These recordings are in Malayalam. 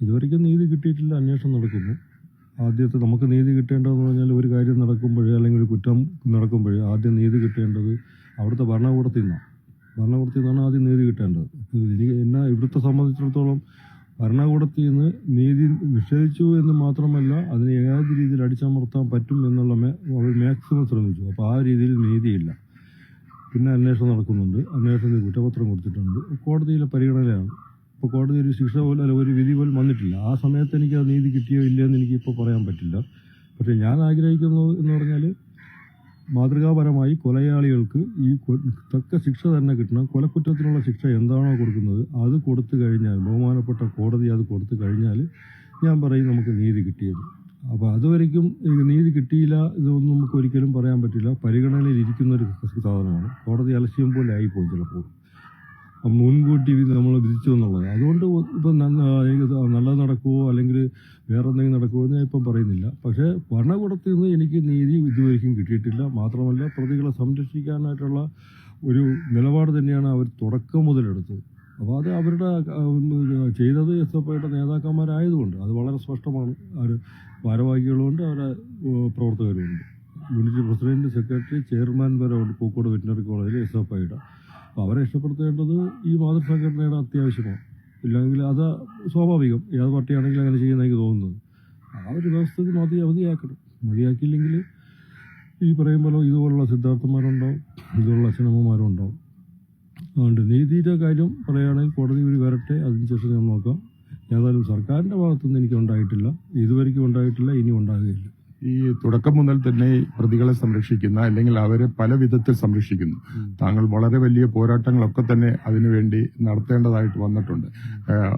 ഇതുവരെയ്ക്കും നീതി കിട്ടിയിട്ടില്ല അന്വേഷണം നടക്കുന്നു. ആദ്യത്തെ നമുക്ക് നീതി കിട്ടേണ്ടതെന്ന് പറഞ്ഞാൽ ഒരു കാര്യം നടക്കുമ്പോഴേ അല്ലെങ്കിൽ ഒരു കുറ്റം നടക്കുമ്പോഴേ ആദ്യം നീതി കിട്ടേണ്ടത് അവിടുത്തെ ഭരണകൂടത്തിൽ നിന്നാണ്. ഭരണകൂടത്തിൽ നിന്നാണ് ആദ്യം നീതി കിട്ടേണ്ടത്. എനിക്ക് എന്നെ ഇവിടുത്തെ സംബന്ധിച്ചിടത്തോളം ഭരണകൂടത്തിൽ നിന്ന് നീതി നിഷേധിച്ചു എന്ന് മാത്രമല്ല അതിനെ ഏത് രീതിയിൽ അടിച്ചമർത്താൻ പറ്റും എന്നുള്ള അവർ മാക്സിമം ശ്രമിച്ചു. അപ്പോൾ ആ രീതിയിൽ നീതിയില്ല. പിന്നെ അന്വേഷണം നടക്കുന്നുണ്ട്. അന്വേഷണത്തിന് കുറ്റപത്രം കൊടുത്തിട്ടുണ്ട്. കോടതിയിലെ പരിഗണനയാണ്. ഇപ്പോൾ കോടതി ഒരു ശിക്ഷ പോലും അല്ല ഒരു വിധി പോലും വന്നിട്ടില്ല. ആ സമയത്ത് എനിക്ക് ആ നീതി കിട്ടിയോ ഇല്ലയോ എന്ന് എനിക്ക് ഇപ്പോൾ പറയാൻ പറ്റില്ല. പക്ഷേ ഞാൻ ആഗ്രഹിക്കുന്നത് എന്ന് പറഞ്ഞാൽ മാതൃകാപരമായി കൊലയാളികൾക്ക് ഈ തക്ക ശിക്ഷ തന്നെ കിട്ടണം. കൊലക്കുറ്റത്തിനുള്ള ശിക്ഷ എന്താണോ കൊടുക്കുന്നത് അത് കൊടുത്തു കഴിഞ്ഞാൽ ബഹുമാനപ്പെട്ട കോടതി അത് കൊടുത്തു കഴിഞ്ഞാൽ ഞാൻ പറയും നമുക്ക് നീതി കിട്ടിയത് അപ്പോൾ അതുവരയ്ക്കും നീതി കിട്ടിയില്ല ഇതൊന്നും നമുക്ക് ഒരിക്കലും പറയാൻ പറ്റില്ല. പരിഗണനയിൽ ഇരിക്കുന്ന ഒരു സാധനമാണ്. കോടതി അലസ്യം പോലെ ആയിപ്പോയി ചിലപ്പോൾ. മുൻകൂട്ടി നമ്മൾ വിധിച്ചു എന്നുള്ളത് അതുകൊണ്ട് ഇപ്പം നല്ലത് നടക്കുമോ അല്ലെങ്കിൽ വേറെ എന്തെങ്കിലും നടക്കുമോ എന്ന് ഞാൻ ഇപ്പം പറയുന്നില്ല. പക്ഷേ ഭരണകൂടത്തിൽ നിന്ന് എനിക്ക് നീതി ഇതുവരെയും കിട്ടിയിട്ടില്ല. മാത്രമല്ല പ്രതികളെ സംരക്ഷിക്കാനായിട്ടുള്ള ഒരു നിലപാട് തന്നെയാണ് അവർ തുടക്കം മുതലെടുത്തത്. അപ്പോൾ അത് അവരുടെ ചെയ്തത് എസ് എഫ് ഐയുടെ നേതാക്കന്മാരായതുകൊണ്ട് അത് വളരെ സ്പഷ്ടമാണ്. അവർ ഭാരവാഹികളുമുണ്ട് അവരുടെ ഏഹ്, പ്രവർത്തകരുമുണ്ട്. യൂണിറ്റ് പ്രസിഡന്റ് സെക്രട്ടറി ചെയർമാൻ വരെ ഉണ്ട് പൂക്കോട് വെറ്റിനറി കോളേജിൽ എസ് എഫ് ഐയുടെ അപ്പോൾ അവരെ രക്ഷപ്പെടുത്തേണ്ടത് ഈ മാതൃസംഘടനയുടെ അത്യാവശ്യമാണ്. ഇല്ലെങ്കിൽ അത് സ്വാഭാവികം. ഏത് പാർട്ടിയാണെങ്കിലും അങ്ങനെ ചെയ്യുന്ന എനിക്ക് തോന്നുന്നത്. ആ ഒരു വ്യവസ്ഥയ്ക്ക് മതി അവധിയാക്കണം. മതിയാക്കിയില്ലെങ്കിൽ ഈ പറയും പോലെ ഇതുപോലുള്ള സിദ്ധാർത്ഥന്മാരുണ്ടാവും ഇതുപോലുള്ള അച്ഛനമ്മമാരും ഉണ്ടാവും അതുകൊണ്ട് നീതിയുടെ കാര്യം പറയുകയാണെങ്കിൽ കോടതി വഴി വരട്ടെ അതിനുശേഷം ഞാൻ നോക്കാം. ഏതായാലും സർക്കാരിന്റെ ഭാഗത്തുനിന്ന് എനിക്ക് ഉണ്ടായിട്ടില്ല. ഇതുവരെയ്ക്കും ഉണ്ടായിട്ടില്ല ഇനി ഉണ്ടാകുകയില്ല. ഈ തുടക്കം മുതൽ തന്നെ പ്രതികളെ സംരക്ഷിക്കുന്ന അല്ലെങ്കിൽ അവരെ പല വിധത്തിൽ സംരക്ഷിക്കുന്നു. താങ്കൾ വളരെ വലിയ പോരാട്ടങ്ങളൊക്കെ തന്നെ അതിനുവേണ്ടി നടത്തേണ്ടതായിട്ട് വന്നിട്ടുണ്ട്.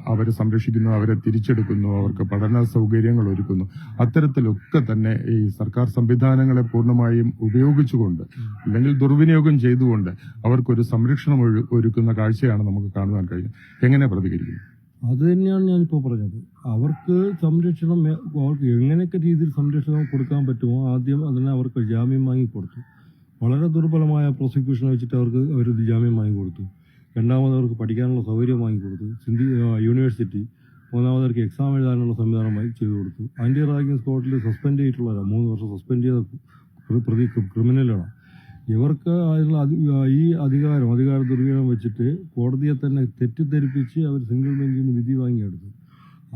അവരെ സംരക്ഷിക്കുന്നു അവരെ തിരിച്ചെടുക്കുന്നു അവർക്ക് പഠന സൗകര്യങ്ങൾ ഒരുക്കുന്നു. അത്തരത്തിലൊക്കെ തന്നെ ഈ സർക്കാർ സംവിധാനങ്ങളെ പൂർണമായും ഉപയോഗിച്ചുകൊണ്ട് അല്ലെങ്കിൽ ദുർവിനിയോഗം ചെയ്തുകൊണ്ട് അവർക്കൊരു സംരക്ഷണം ഒരു- ഒരുക്കുന്ന കാഴ്ചയാണ് നമുക്ക് കാണുവാൻ കഴിയുന്നത്. എങ്ങനെ പ്രതികരിക്കും അത് തന്നെയാണ് ഞാനിപ്പോൾ പറഞ്ഞത്. അവർക്ക് സംരക്ഷണം അവർക്ക് എങ്ങനെയൊക്കെ രീതിയിൽ സംരക്ഷണം കൊടുക്കാൻ പറ്റുമോ ആദ്യം അതിനെ അവർക്ക് ജാമ്യം വാങ്ങി കൊടുത്തു. വളരെ ദുർബലമായ പ്രോസിക്യൂഷൻ വെച്ചിട്ട് അവർക്ക് അവർ ജാമ്യം വാങ്ങി കൊടുത്തു. രണ്ടാമത് അവർക്ക് പഠിക്കാനുള്ള സൗകര്യം വാങ്ങി കൊടുത്തു. സിന്ധി യൂണിവേഴ്സിറ്റി മൂന്നാമത് അവർക്ക് എക്സാം എഴുതാനുള്ള സംവിധാനം ചെയ്തു കൊടുത്തു. ആന്റി റാഗിങ് സ്കോട്ടിൽ സസ്പെൻഡ് ചെയ്തിട്ടുള്ളവരാണ് മൂന്ന് വർഷം സസ്പെൻഡ് ചെയ്ത പ്ര- പ്രതി ക്രിമിനലാണ് ഇവർക്ക് അതിനുള്ള ഈ അധികാരം അധികാര ദുർവിനിയോഗം വെച്ചിട്ട് കോടതിയെ തന്നെ തെറ്റിദ്ധരിപ്പിച്ച് അവർ സിംഗിൾ ബെഞ്ചിൽ നിന്ന് വിധി വാങ്ങിയെടുത്തു.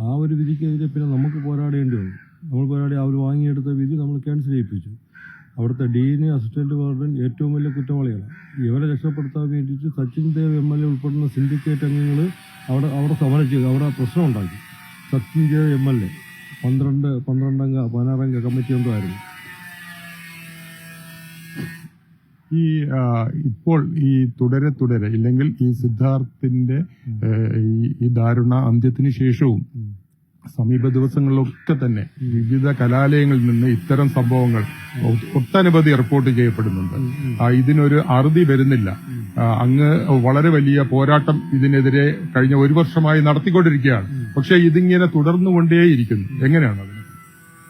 ആ ഒരു വിധിക്കെതിരെ പിന്നെ നമുക്ക് പോരാടേണ്ടി വന്നു. നമ്മൾ പോരാടി അവർ വാങ്ങിയെടുത്ത വിധി നമ്മൾ ക്യാൻസൽ ചെയ്യിപ്പിച്ചു. അവിടുത്തെ ഡീന് അസിസ്റ്റന്റ് വാർഡൻ ഏറ്റവും വലിയ കുറ്റവാളികളാണ്. ഇവരെ രക്ഷപ്പെടുത്താൻ വേണ്ടിയിട്ട് Sachin Dev M L A ഉൾപ്പെടുന്ന സിൻഡിക്കേറ്റ് അംഗങ്ങൾ അവിടെ അവിടെ സമരം ചെയ്തു അവിടെ പ്രശ്നം ഉണ്ടാക്കി. Sachin Dev M L A. പന്ത്രണ്ട് പന്ത്രണ്ടംഗ പതിനാറംഗ കമ്മിറ്റി അംഗമായിരുന്നു ഈ ഇപ്പോൾ ഈ തുടരെ തുടരെ ഇല്ലെങ്കിൽ ഈ സിദ്ധാർത്ഥിന്റെ ഈ- ദാരുണ അന്ത്യത്തിന് ശേഷവും സമീപ ദിവസങ്ങളിലൊക്കെ തന്നെ വിവിധ കലാലയങ്ങളിൽ നിന്ന് ഇത്തരം സംഭവങ്ങൾ ഒട്ടനവധി റിപ്പോർട്ട് ചെയ്യപ്പെടുന്നുണ്ട്. ഇതിനൊരു അറുതി വരുന്നില്ല. അങ്ങ് വളരെ വലിയ പോരാട്ടം ഇതിനെതിരെ കഴിഞ്ഞ ഒരു വർഷമായി നടത്തിക്കൊണ്ടിരിക്കുകയാണ്. പക്ഷെ ഇതിങ്ങനെ തുടർന്നുകൊണ്ടേയിരിക്കുന്നു. എങ്ങനെയാണ് അതിന്?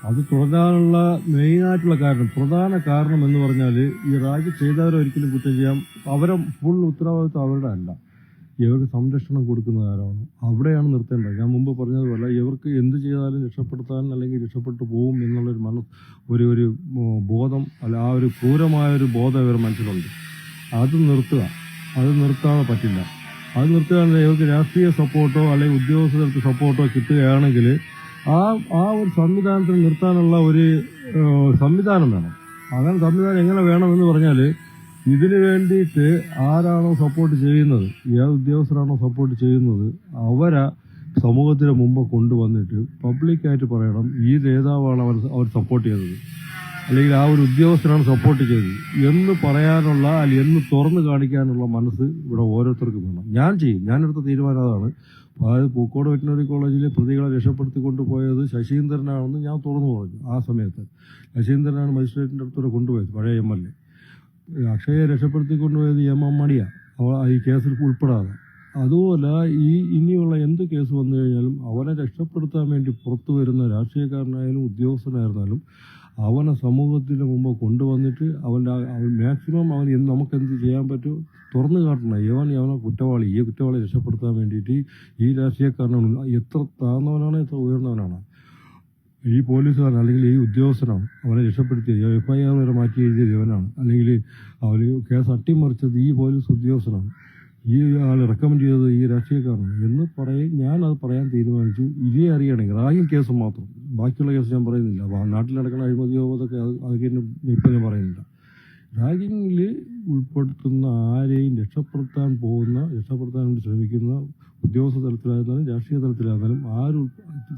അത് തുടരാനുള്ള മെയിനായിട്ടുള്ള കാരണം പ്രധാന കാരണം എന്ന് പറഞ്ഞാൽ ഈ റാഗ് ചെയ്തവരെ ഒരിക്കലും കുറ്റം ചെയ്യാം അവരെ ഫുൾ ഉത്തരവാദിത്വം അവരുടെ അല്ല. ഇവർക്ക് സംരക്ഷണം കൊടുക്കുന്ന ആരാണ് അവിടെയാണ് നിർത്തേണ്ടത്. ഞാൻ മുമ്പ് പറഞ്ഞതുപോലെ ഇവർക്ക് എന്ത് ചെയ്താലും രക്ഷപ്പെടുത്താൻ അല്ലെങ്കിൽ രക്ഷപ്പെട്ടു പോകും എന്നുള്ളൊരു മന ഒരു ഒരു ബോധം അല്ല ആ ഒരു ക്രൂരമായ ഒരു ബോധം ഇവർ മനസ്സിലുണ്ട്. അത് നിർത്തുക. അത് നിർത്താതെ പറ്റില്ല. അത് നിർത്തുകയാണെങ്കിൽ ഇവർക്ക് രാഷ്ട്രീയ സപ്പോർട്ടോ അല്ലെങ്കിൽ ഉദ്യോഗസ്ഥർക്ക് സപ്പോർട്ടോ കിട്ടുകയാണെങ്കിൽ ആ ആ ഒരു സംവിധാനത്തിൽ നിർത്താനുള്ള ഒരു സംവിധാനം വേണം. അങ്ങനെ സംവിധാനം എങ്ങനെ വേണമെന്ന് പറഞ്ഞാൽ ഇതിനു വേണ്ടിയിട്ട് ആരാണോ സപ്പോർട്ട് ചെയ്യുന്നത് ഏത് ഉദ്യോഗസ്ഥരാണോ സപ്പോർട്ട് ചെയ്യുന്നത് അവരെ സമൂഹത്തിന് മുമ്പ് കൊണ്ടുവന്നിട്ട് പബ്ലിക്കായിട്ട് പറയണം ഈ നേതാവാണ് അവർ അവർ സപ്പോർട്ട് ചെയ്തത്. അല്ലെങ്കിൽ ആ ഒരു ഉദ്യോഗസ്ഥനാണ് സപ്പോർട്ട് ചെയ്തത്. എന്ന് പറയാനുള്ള അല്ലെങ്കിൽ എന്ന് തുറന്നു കാണിക്കാനുള്ള മനസ്സ് ഇവിടെ ഓരോരുത്തർക്കും വേണം. ഞാൻ ചെയ്യും. ഞാനെടുത്ത തീരുമാനം അതാണ്. അതായത് പൂക്കോട് വെറ്റിനറി കോളേജിലെ പ്രതികളെ രക്ഷപ്പെടുത്തി കൊണ്ടുപോയത് ശശീന്ദ്രനാണെന്ന് ഞാൻ തുറന്നു പറഞ്ഞു ആ സമയത്ത്. ശശീന്ദ്രനാണ് മജിസ്ട്രേറ്റിന്റെ അടുത്തൂടെ കൊണ്ടുപോയത് പഴയ എം എൽ എ. അക്ഷയെ രക്ഷപ്പെടുത്തി കൊണ്ടുപോയത് എം എം മണിയാണ് അവ ഈ കേസിൽ ഉൾപ്പെടാതെ. അതുപോലെ ഈ ഇനിയുള്ള എന്ത് കേസ് വന്നു കഴിഞ്ഞാലും അവനെ രക്ഷപ്പെടുത്താൻ വേണ്ടി പുറത്തു വരുന്ന രാഷ്ട്രീയക്കാരനായാലും ഉദ്യോഗസ്ഥനായിരുന്നാലും അവനെ സമൂഹത്തിൽ മുമ്പ് കൊണ്ടുവന്നിട്ട് അവന്റെ മാക്സിമം അവൻ എന്ത് നമുക്ക് എന്ത് ചെയ്യാൻ പറ്റുമോ തുറന്നു കാട്ടണം. ഇവൻ അവനെ കുറ്റവാളി. ഈ കുറ്റവാളി രക്ഷപ്പെടുത്താൻ വേണ്ടിയിട്ട് ഈ രാഷ്ട്രീയക്കാരനാണ്. എത്ര താഴ്ന്നവനാണ് എത്ര ഉയർന്നവനാണ്. ഈ പോലീസുകാരൻ അല്ലെങ്കിൽ ഈ ഉദ്യോഗസ്ഥനാണ് അവനെ രക്ഷപ്പെടുത്തിയത്. എഫ് ഐ ആർ വരെ മാറ്റി എഴുതിയത് ഇവനാണ്. അല്ലെങ്കിൽ അവർ കേസ് അട്ടിമറിച്ചത് ഈ പോലീസ് ഉദ്യോഗസ്ഥനാണ്. ഈ ആൾ റെക്കമെൻഡ് ചെയ്തത് ഈ രാഷ്ട്രീയക്കാരനാണ് എന്ന് പറയും ഞാൻ അത് പറയാൻ തീരുമാനിച്ചു. ഇതേ അറിയണമെങ്കിൽ റാഗിങ് കേസ് മാത്രം. ബാക്കിയുള്ള കേസ് ഞാൻ പറയുന്നില്ല. നാട്ടിൽ നടക്കുന്ന അഴിമതി അതൊക്കെ അത് അതൊക്കെ ഇപ്പം ഞാൻ പറയുന്നില്ല. റാഗിങ്ങിൽ ഉൾപ്പെടുത്തുന്ന ആരെയും രക്ഷപ്പെടുത്താൻ പോകുന്ന രക്ഷപ്പെടുത്താൻ വേണ്ടി ശ്രമിക്കുന്ന ഉദ്യോഗസ്ഥ തലത്തിലായിരുന്നാലും രാഷ്ട്രീയ തലത്തിലായിരുന്നാലും ആര്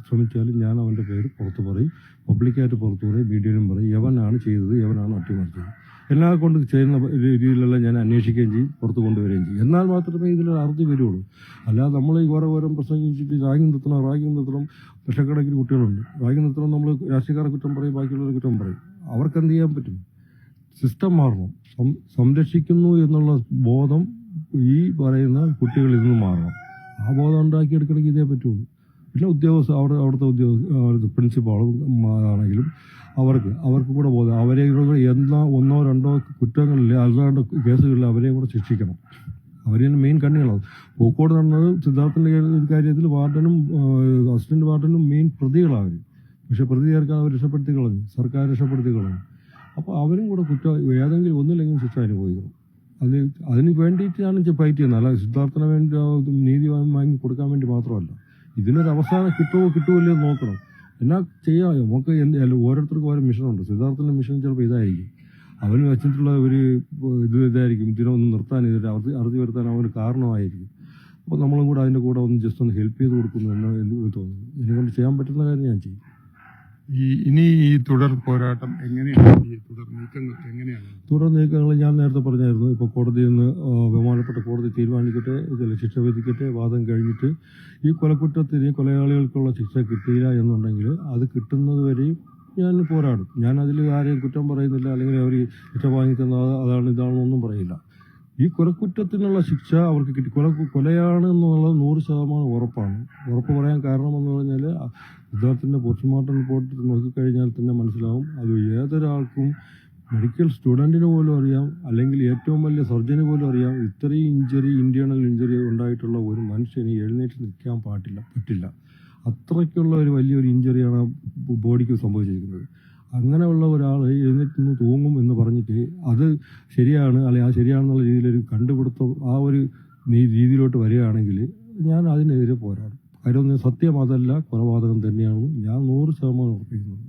ശ്രമിച്ചാലും ഞാൻ അവന്റെ പേര് പുറത്ത് പറയും. പബ്ലിക്കായിട്ട് പുറത്ത് പറയും. വീഡിയോയിലും പറയും. എവനാണ് ചെയ്തത്. എവനാണ് അട്ടിമറിച്ചത്. എല്ലാ കൊണ്ട് ചെയ്യുന്ന രീതിയിലെല്ലാം ഞാൻ അന്വേഷിക്കുകയും ചെയ്യും പുറത്ത് കൊണ്ടുവരികയും ചെയ്യും. എന്നാൽ മാത്രമേ ഇതിലൊരു അറുതി വരുള്ളൂ. അല്ലാതെ നമ്മൾ ഈ ഓരോ ഓരോ പ്രസംഗിച്ചിട്ട് റാഗിങ് നിർത്തണം റാഗിങ് നിർത്തണം ലക്ഷക്കണക്കിന് കുട്ടികളുണ്ട്. റാഗിങ് നിർത്തണം നമ്മൾ രാഷ്ട്രീയക്കാരെ കുറ്റം പറയും ബാക്കിയുള്ളവരെ കുറ്റം പറയും. അവർക്ക് എന്ത് ചെയ്യാൻ പറ്റും? സിസ്റ്റം മാറണം. സംരക്ഷിക്കുന്നു എന്നുള്ള ബോധം ഈ പറയുന്ന കുട്ടികളിൽ നിന്ന് മാറണം. ആ ബോധം ഉണ്ടാക്കിയെടുക്കണമെങ്കിൽ ഇതേ പറ്റുള്ളൂ. പിന്നെ ഉദ്യോഗസ്ഥ അവിടെ അവിടുത്തെ ഉദ്യോഗ പ്രിൻസിപ്പാളും ആണെങ്കിലും അവർക്ക് അവർക്ക് കൂടെ ബോധം അവരെ കൂടെ എന്താ ഒന്നോ രണ്ടോ കുറ്റങ്ങളിൽ അല്ലാണ്ട് കേസുകളിൽ അവരെ കൂടെ ശിക്ഷിക്കണം. അവർ തന്നെ മെയിൻ കണ്ണികളാണ്. പൂക്കോട് നടന്നത് സിദ്ധാർത്ഥിന്റെ കാര്യത്തിൽ വാർഡനും അസിസ്റ്റന്റ് വാർഡനും മെയിൻ പ്രതികളാണ് അവർ പക്ഷേ പ്രതി ചേർക്കാൻ അവർ രക്ഷപ്പെടുത്തി കളഞ്ഞു സർക്കാർ രക്ഷപ്പെടുത്തി കളഞ്ഞു അപ്പോൾ അവരും കൂടെ കുറ്റം ഏതെങ്കിലും ഒന്നില്ലെങ്കിലും ശിക്ഷ അനുഭവിക്കണം. അത് അതിന് വേണ്ടിയിട്ടാണ് ഫൈറ്റ് ചെയ്യുന്നത്. അല്ല സിദ്ധാർത്ഥന വേണ്ടി നീതി വാങ്ങി കൊടുക്കാൻ വേണ്ടി മാത്രമല്ല. ഇതിനൊരു അവസാനം കിട്ടുമോ കിട്ടുമോ എന്ന് നോക്കണം. എന്നാ ചെയ്യാം നമുക്ക് എന്ത് ഓരോരുത്തർക്കും ഓരോ മിഷനുണ്ട് സിദ്ധാർത്ഥന്റെ മിഷൻ ചിലപ്പോൾ ഇതായിരിക്കും. അവന് വെച്ചിട്ടുള്ള ഒരു ഇത് ഇതായിരിക്കും. ഇതിനൊന്ന് നിർത്താൻ ഇതിന്റെ അറുതി അറുതി വരുത്താൻ അവന് കാരണമായിരിക്കും. അപ്പോൾ നമ്മളും കൂടെ അതിന്റെ കൂടെ ഒന്ന് ജസ്റ്റ് ഒന്ന് ഹെൽപ്പ് ചെയ്ത് കൊടുക്കുന്നു എന്ന് തോന്നുന്നു. എന്നെ കൊണ്ട് ചെയ്യാൻ പറ്റുന്ന കാര്യം ഞാൻ ചെയ്യും. ഈ ഇനി ഈ തുടർ പോരാട്ടം എങ്ങനെയാണ്? ഈ തുടർ നീക്കങ്ങൾ എങ്ങനെയാണ്? തുടർ നീക്കങ്ങൾ ഞാൻ നേരത്തെ പറഞ്ഞായിരുന്നു. ഇപ്പോൾ കോടതിയിൽ നിന്ന് ബഹുമാനപ്പെട്ട കോടതി തീരുമാനിക്കട്ടെ ഇതിൽ ശിക്ഷ വിധിക്കട്ടെ വാദം കഴിഞ്ഞിട്ട് ഈ കൊലക്കുറ്റത്തിന് കൊലയാളികൾക്കുള്ള ശിക്ഷ കിട്ടിയില്ല എന്നുണ്ടെങ്കിൽ അത് കിട്ടുന്നത് വരെയും ഞാൻ പോരാടും. ഞാൻ അതിൽ ആരെയും കുറ്റം പറയുന്നില്ല അല്ലെങ്കിൽ അവർ ശിക്ഷ വാങ്ങിക്കുന്ന അതാണ് ഇതാണെന്നൊന്നും പറയില്ല. ഈ കൊലക്കുറ്റത്തിനുള്ള ശിക്ഷ അവർക്ക് കിട്ടി. കൊല കൊലയാണ് എന്നുള്ളത് നൂറ് ശതമാനം ഉറപ്പാണ്. ഉറപ്പ് പറയാൻ കാരണം കാരണമെന്ന് പറഞ്ഞാൽ അദ്ദേഹത്തിന്റെ പോസ്റ്റ്മോർട്ടം റിപ്പോർട്ട് നോക്കിക്കഴിഞ്ഞാൽ തന്നെ മനസ്സിലാവും. അത് ഏതൊരാൾക്കും മെഡിക്കൽ സ്റ്റുഡന്റിന് പോലും അറിയാം. അല്ലെങ്കിൽ ഏറ്റവും വലിയ സർജന് പോലും അറിയാം. ഇത്രയും ഇഞ്ചറി ഇന്റേണൽ ഇഞ്ചറി ഉണ്ടായിട്ടുള്ള ഒരു മനുഷ്യന് എഴുന്നേറ്റ് നിൽക്കാൻ പാടില്ല പറ്റില്ല. അത്രയ്ക്കുള്ള ഒരു വലിയൊരു ഇഞ്ചറിയാണ് ബോഡിക്ക് സംഭവിച്ചിരിക്കുന്നത്. അങ്ങനെയുള്ള ഒരാൾ ശരിയാണ് അല്ലെങ്കിൽ ആ ശരിയാണെന്നുള്ള രീതിയിലൊരു കണ്ടുപിടുത്തം ആ ഒരു രീതിയിലോട്ട് വരികയാണെങ്കിൽ ഞാൻ അതിനെതിരെ പോരാടും. കാര്യം സത്യം അതല്ല കൊലപാതകം തന്നെയാണ്. ഞാൻ നൂറ് ശതമാനം ഉറപ്പിക്കുന്നത്